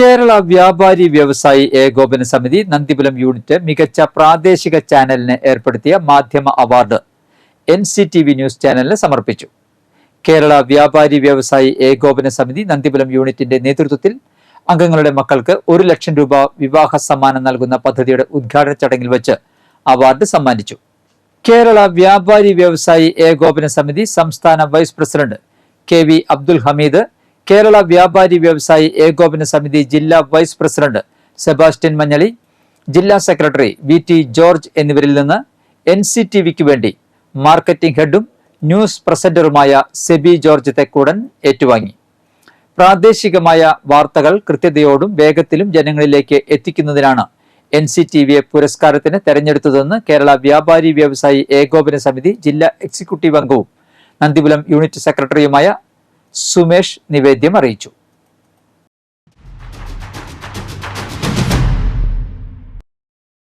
കേരള വ്യാപാരി വ്യവസായി ഏകോപന സമിതി നന്ദിപുലം യൂണിറ്റ് മികച്ച പ്രാദേശിക ചാനലിന് ഏർപ്പെടുത്തിയ മാധ്യമ award N C T V news ചാനലിന് സമർപ്പിച്ചു. കേരള വ്യാപാരി വ്യവസായി ഏകോപന സമിതി നന്ദിപുലം യൂണിറ്റിന്റെ നേതൃത്വത്തിൽ അംഗങ്ങളുടെ മക്കൾക്ക് ഒരു ലക്ഷം രൂപ വിവാഹ സമ്മാനം നൽകുന്ന പദ്ധതിയുടെ ഉദ്ഘാടന ചടങ്ങിൽ വെച്ച് അവാർഡ് സമ്മാനിച്ചു. കേരള വ്യാപാരി വ്യവസായി ഏകോപന സമിതി സംസ്ഥാന vice president K V Abdul Hameed Kerala വ്യാപാരി വ്യവസായി ഏകോപന സമിതി ജില്ലാ വൈസ് പ്രസിഡന്റ് സെബാസ്റ്റ്യൻ മഞ്ഞളി ജില്ലാ സെക്രട്ടറി വി ടി ജോർജ് എന്നിവരിൽ നിന്ന് എൻ സി ടി വിക്ക് വേണ്ടി മാർക്കറ്റിംഗ് ഹെഡും ന്യൂസ് പ്രസന്ററുമായ സെബി ജോർജ് തെക്കൂടൻ ഏറ്റുവാങ്ങി. പ്രാദേശികമായ വാർത്തകൾ കൃത്യതയോടും വേഗത്തിലും ജനങ്ങളിലേക്ക് എത്തിക്കുന്നതിനാണ് എൻ സി ടി വിയെ പുരസ്കാരത്തിന് തെരഞ്ഞെടുത്തതെന്ന് കേരള വ്യാപാരി വ്യവസായി ഏകോപന സമിതി ജില്ലാ എക്സിക്യൂട്ടീവ് അംഗവും നന്ദിപുലം യൂണിറ്റ് സെക്രട്ടറിയുമായ സുമേഷ് നിവേദ്യം അറിയിച്ചു.